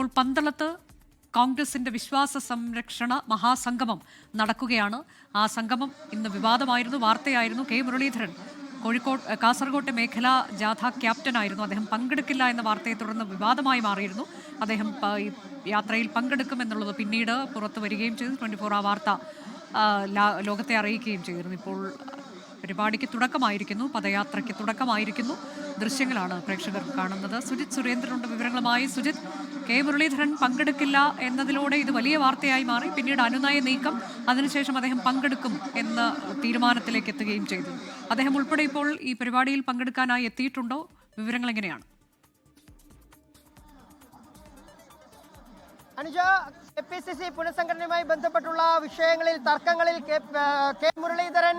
ഇപ്പോൾ പന്തളത്ത് കോൺഗ്രസിന്റെ വിശ്വാസ സംരക്ഷണ മഹാസംഗമം നടക്കുകയാണ്. ആ സംഗമം ഇന്ന് വിവാദമായിരുന്നു വാർത്തയായിരുന്നു. കെ മുരളീധരൻ കോഴിക്കോട് കാസർകോട്ടെ മേഖലാ ജാഥ ക്യാപ്റ്റനായിരുന്നു അദ്ദേഹം പങ്കെടുക്കില്ല എന്ന വാർത്തയെ തുടർന്ന് വിവാദമായി മാറിയിരുന്നു. അദ്ദേഹം യാത്രയിൽ പങ്കെടുക്കുമെന്നുള്ളത് പിന്നീട് പുറത്തു വരികയും ചെയ്തു. ട്വന്റി ഫോർ ആ വാർത്ത ലോകത്തെ അറിയിക്കുകയും ചെയ്തിരുന്നു. ഇപ്പോൾ പരിപാടിക്ക് തുടക്കമായിരിക്കുന്നു പദയാത്രയ്ക്ക് തുടക്കമായിരിക്കുന്നു. ദൃശ്യങ്ങളാണ് പ്രേക്ഷകർ കാണുന്നത്. സുജിത് സുരേന്ദ്രനുണ്ട് വിവരങ്ങളുമായി. സുജിത് കെ മുരളീധരൻ പങ്കെടുക്കില്ല എന്നതിലൂടെ ഇത് വലിയ വാർത്തയായി മാറി. പിന്നീട് അനുനയ നീക്കം അതിനുശേഷം അദ്ദേഹം പങ്കെടുക്കും എന്ന തീരുമാനത്തിലേക്ക് എത്തുകയും ചെയ്തു. അദ്ദേഹം ഉൾപ്പെടെ ഇപ്പോൾ ഈ പരിപാടിയിൽ പങ്കെടുക്കാനായി എത്തിയിട്ടുണ്ടോ? വിവരങ്ങൾ എങ്ങനെയാണ്? Anuja K P C C പുനഃസംഘടനയുമായി ബന്ധപ്പെട്ടുള്ള വിഷയങ്ങളിൽ തർക്കങ്ങളിൽ കെ മുരളീധരൻ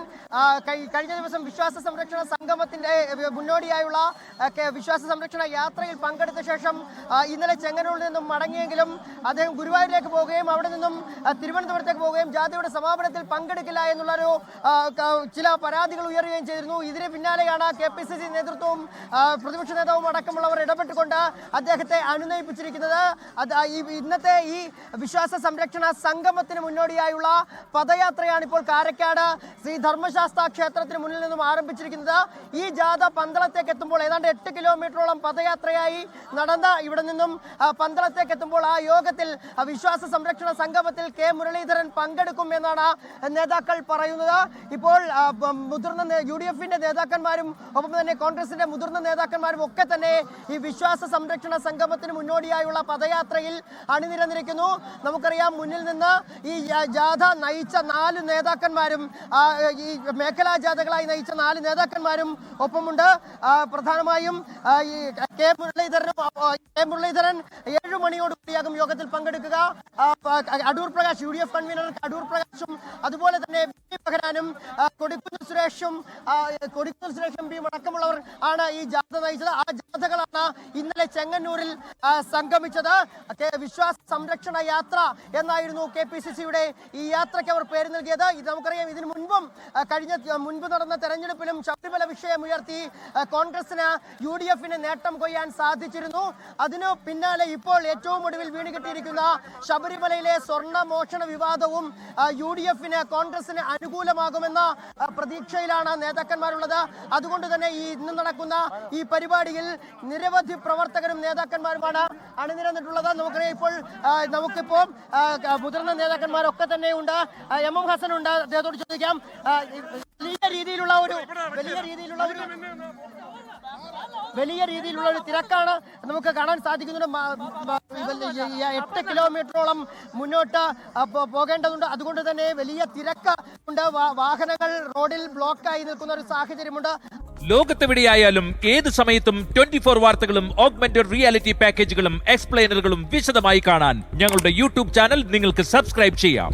കഴിഞ്ഞ ദിവസം വിശ്വാസ സംരക്ഷണ സംഗമത്തിന്റെ മുന്നോടിയായുള്ള വിശ്വാസ സംരക്ഷണ യാത്രയിൽ പങ്കെടുത്ത ശേഷം ഇന്നലെ ചെങ്ങന്നൂരിൽ നിന്നും മടങ്ങിയെങ്കിലും അദ്ദേഹം ഗുരുവായൂരിലേക്ക് പോവുകയും അവിടെ നിന്നും തിരുവനന്തപുരത്തേക്ക് പോവുകയും ജാതിയുടെ സമാപനത്തിൽ പങ്കെടുക്കില്ല എന്നുള്ളൊരു ചില പരാതികൾ ഉയരുകയും ചെയ്തിരുന്നു. ഇതിന് പിന്നാലെയാണ് കെ പി സി സി നേതൃത്വവും പ്രതിപക്ഷ നേതാവും അടക്കമുള്ളവർ ഇടപെട്ടുകൊണ്ട് അദ്ദേഹത്തെ അനുനയിപ്പിച്ചിരിക്കുന്നത്. അത് ഈ വിശ്വാസ സംരക്ഷണ സംഗമത്തിന് മുന്നോടിയായുള്ള പദയാത്രയാണ് ഇപ്പോൾ കാരക്കാട് ശ്രീ ധർമ്മശാസ്ത്ര ക്ഷേത്രത്തിന് മുന്നിൽ നിന്നും ആരംഭിച്ചിരിക്കുന്നത്. ഈ ജാഥ പന്തളത്തേക്ക് എത്തുമ്പോൾ ഏതാണ്ട് എട്ട് കിലോമീറ്ററോളം പദയാത്രയായി നടന്ന ഇവിടെ നിന്നും പന്തളത്തേക്ക് എത്തുമ്പോൾ ആ യോഗത്തിൽ വിശ്വാസ സംരക്ഷണ സംഗമത്തിൽ കെ മുരളീധരൻ പങ്കെടുക്കും എന്നാണ് നേതാക്കൾ പറയുന്നത്. ഇപ്പോൾ മുതിർന്ന യു ഡി എഫിന്റെ നേതാക്കന്മാരും ഒപ്പം തന്നെ കോൺഗ്രസിന്റെ മുതിർന്ന നേതാക്കന്മാരും ഒക്കെ തന്നെ ഈ വിശ്വാസ സംരക്ഷണ സംഗമത്തിന് മുന്നോടിയായുള്ള പദയാത്രയിൽ അണിനിരന്നിരിക്കുന്നു നമുക്കറിയാം മുന്നിൽ നിന്ന് ഈ ജാഥ നയിച്ച നാല് നേതാക്കന്മാരും ഈ മേഖലാ ജാഥകളായി നയിച്ച നാല് നേതാക്കന്മാരും ഒപ്പമുണ്ട് പ്രധാനമായും ഈ കെ മുരളീധരനും കെ മുരളീധരൻ ഏഴു മണിയോടുകൂടിയാകും യോഗത്തിൽ പങ്കെടുക്കുക Adoor Prakash U D F convener Adoor പ്രകാശും അതുപോലെ തന്നെ. ബഹനാനും ആ, കൊടിക്കുന്നിൽ സുരേഷും ആ, കൊടിക്കുന്നിൽ സുരേഷ് എം പിയും അടക്കമുള്ളവർ ആണ് ഈ ജാഥ നയിച്ചത്. ആ ജാഥകളാണ് ഇന്നലെ ചെങ്ങന്നൂരിൽ സംഗമിച്ചത്. വിശ്വാസ സംരക്ഷണ യാത്ര എന്നായിരുന്നു കെ പി സി സിയുടെ ഈ യാത്രയ്ക്ക് അവർ പേര് നൽകിയത്. ഇത് നമുക്കറിയാം ഇതിനു മുൻപും കഴിഞ്ഞ മുൻപ് നടന്ന തെരഞ്ഞെടുപ്പിലും ശബരിമല വിഷയം ഉയർത്തി കോൺഗ്രസിന് യു ഡി എഫിന് നേട്ടം കൊയ്യാൻ സാധിച്ചിരുന്നു. അതിനു പിന്നാലെ ഇപ്പോൾ ഏറ്റവും ഒടുവിൽ വീണുകിട്ടിയിരിക്കുന്ന ശബരിമലയിലെ സ്വർണ മോഷണ വിവാദവും യു ഡി എഫിന് കോൺഗ്രസിന് അനുകൂലമാകുമെന്ന പ്രതീക്ഷയിലാണ് നേതാക്കന്മാരുള്ളത്. അതുകൊണ്ട് തന്നെ ഈ ഇന്ന് നടക്കുന്ന ഈ പരിപാടിയിൽ നിരവധി പ്രവർത്തകരും നേതാക്കന്മാരുമാണ് അണിനിരന്നിട്ടുള്ളത്. നമുക്കറിയാം ഇപ്പോൾ നമുക്കിപ്പോൾ മുതിർന്ന നേതാക്കന്മാരൊക്കെ തന്നെ ഉണ്ട് എം എം ഹസൻ ഉണ്ട്. അദ്ദേഹത്തോട് ചോദിക്കാം. വലിയ രീതിയിലുള്ള ഒരു വലിയ രീതിയിലുള്ള ഒരു വലിയ രീതിയിലുള്ള ഒരു തിരക്കാണ്. നമുക്ക് കാണാൻ സാധിക്കുന്നുണ്ട്. എട്ട് കിലോമീറ്ററോളം മുന്നോട്ട് പോകേണ്ടതുണ്ട്. അതുകൊണ്ട് തന്നെ വലിയ തിരക്ക് ഉണ്ട്. വാഹനങ്ങൾ റോഡിൽ ബ്ലോക്കായി നിൽക്കുന്ന ഒരു സാഹചര്യമുണ്ട്. ലോകത്തെവിടെയായാലും ഏത് സമയത്തും ട്വന്റി ഫോർ വാർത്തകളും ഓഗ്മെന്റഡ് റിയാലിറ്റി പാക്കേജുകളും എക്സ്പ്ലെയിനറുകളും വിശദമായി കാണാൻ ഞങ്ങളുടെ യൂട്യൂബ് ചാനൽ നിങ്ങൾക്ക് സബ്സ്ക്രൈബ് ചെയ്യാം.